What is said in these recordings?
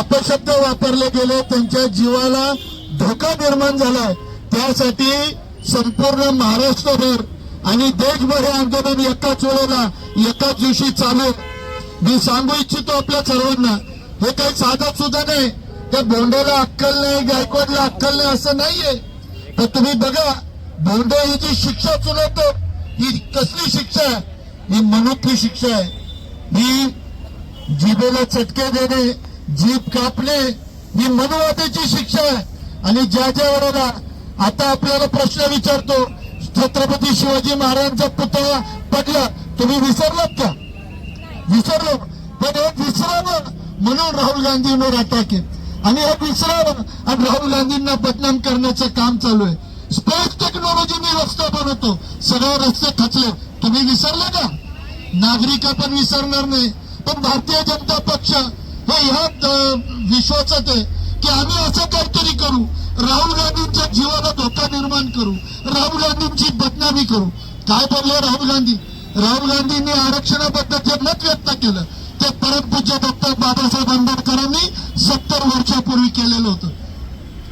अपशब्द वापरले गेले त्यांच्या जीवाला धोका निर्माण झालाय त्यासाठी संपूर्ण महाराष्ट्रभर आणि देशभर हे आंदोलन एकाच वेळेला एकाच दिवशी चालू मी सांगू इच्छितो आपल्या सर्वांना हे काही साधं सुद्धा नाही. त्या भोंड्याला अक्कल नाही गायकवाडला अक्कल नाही असं नाहीये. तर तुम्ही बघा भोंडे ही जी शिक्षा चुलवतो ही कसली शिक्षा आहे? ही मनुष्य शिक्षा आहे. ही जिभेला चटके देणे जीप कापणे ही मनुवादाची शिक्षा आहे. आणि ज्या ज्या वेळेला आता आपल्याला प्रश्न विचारतो छत्रपती शिवाजी महाराजांचा पुतळा पडला तुम्ही विसरलात का? विसरलो. पण हे विसरावं म्हणून राहुल गांधींवर अटॅक आहे आणि हे विसरावं आणि राहुल गांधींना बदनाम करण्याचं काम चालू आहे. स्पेस टेक्नॉलॉजीने रस्ता बनवतो सगळे रस्ते खचले. तुम्ही विसरले का? नागरिक आपण विसरणार नाही. पण भारतीय जनता पक्ष हे ह्या विश्वासात आहे की आम्ही असं काहीतरी करू. राहुल गांधींच्या जीवाला धोका निर्माण करू. राहुल गांधींची बदनामी करू. काय बोलले राहुल गांधी? राहुल गांधींनी आरक्षणाबद्दल जे मत व्यक्त केलं. ते परमपूज्य डॉक्टर बाबासाहेब आंबेडकरांनी सत्तर वर्षापूर्वी केलेलं होतं.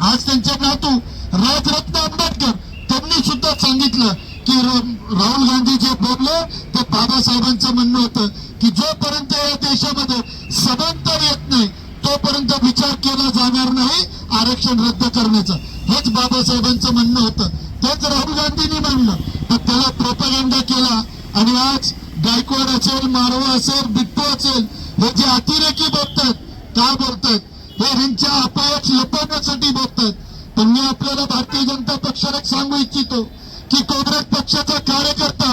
आज त्यांचे नातू राजरत्न आंबेडकर त्यांनी सुद्धा सांगितलं की राहुल गांधी जे बोलले ते बाबासाहेबांचं म्हणणं होतं की जोपर्यंत या देशामध्ये समांतर येत नाही. तोपर्यंत विचार केला जाणार नाही आरक्षण रद्द करण्याचा. हेच बाबासाहेबांचं म्हणणं होतं. तेच राहुल गांधींनी मांडलं तर त्याला प्रोपगेंडा केला. आणि आज गायकवाड असेल मारवा असेल बिट्टू असेल हे जे अतिरेकी बोलतात का बोलतात? हे ह्यांच्या अपायात लपवण्यासाठी बोलतात. पण मी आपल्याला भारतीय जनता पक्षाला सांगू इच्छितो की काँग्रेस पक्षाचा कार्यकर्ता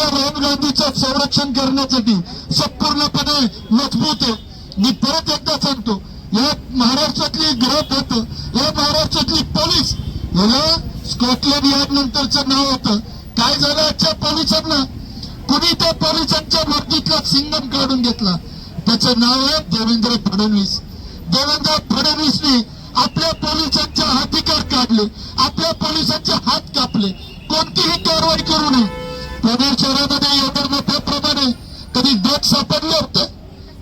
आपल्या राहुल गांधीचं संरक्षण करण्यासाठी संपूर्णपणे मजबूत आहे. मी परत एकदा सांगतो या महाराष्ट्रातली ग्रह होत या महाराष्ट्रातली पोलीस याला स्कॉटलंड यार्ड नंतरचं नाव होतं. काय झालं आजच्या पोलिसांना? कुणी त्या पोलिसांच्या वर्दीतला सिंगम काढून घेतला? त्याचं नाव आहे देवेंद्र फडणवीस. देवेंद्र फडणवीसनी कधी सापडले होते.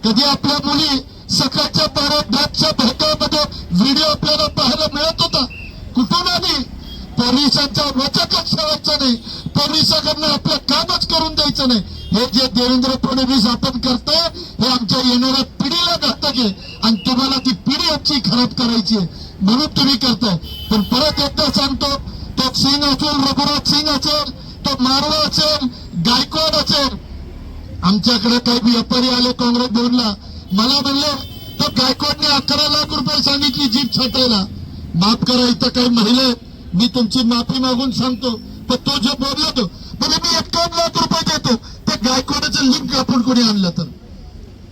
कधी आपल्या मुली सकाळच्या बारात ड्रगच्या भडकामध्ये व्हिडिओ आपल्याला पाहायला मिळत होता. कुठून आली? पोलिसांचा वचकच ठेवायचा नाही. पोलिसांकडनं आपलं कामच करून द्यायचं नाही. हे जे देवेंद्र फडणवीस आपण करतोय हे आमच्या येणाऱ्या पिढीला घातक आहे. आणि तुम्हाला ती पिढी आमची खराब करायची आहे. म्हणून तुम्ही करताय. पण परत एकदा सांगतो तो सिंग असेल रघुनाथ सिंग असेल तो मारवा असेल गायकवाड असेल आमच्याकडे काही व्यापारी आले काँग्रेस बोर्डला मला म्हणले तो गायकवाडने अकरा लाख रुपये सांगितली जीप छाटायला. माफ करा इथं काही महिला मी तुमची माफी मागून सांगतो. पण तो जो बोलला तो म्हणजे मी एकावन्न लाख रुपये देतो. त्या गायकवाडाचं लिंक आपण कोणी आणलं तर?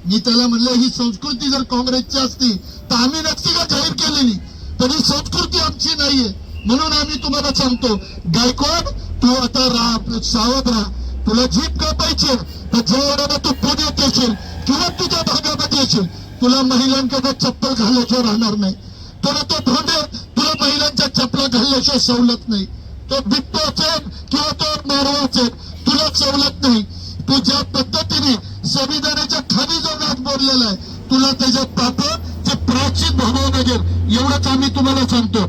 मी त्याला म्हणलं ही संस्कृती जर काँग्रेसची असती तर आम्ही नक्की का जाहीर केलेली? पण ही संस्कृती आमची नाहीये. म्हणून आम्ही तुम्हाला सांगतो गायकवाड तू आता राहा सावध राहा. तुला जीप कापायची तर ज्या तू पुण्यात येशील किंवा तुझ्या भागामध्ये येशील. तुला महिलांकडे चप्पल घालल्याशिवाय राहणार नाही. तुला तो भोंडे तुला महिलांच्या चपला घालल्याशिवाय सवलत नाही. तो बिट्टू असेल किंवा तो मारवा असेल तुला सवलत नाही. तू ज्या पद्धतीने संविधानाच्या खाली जो नाद बोललेला आहे तुला त्याच्या पाप ते प्राचीन भोगावं लागेल एवढंच आम्ही तुम्हाला सांगतो.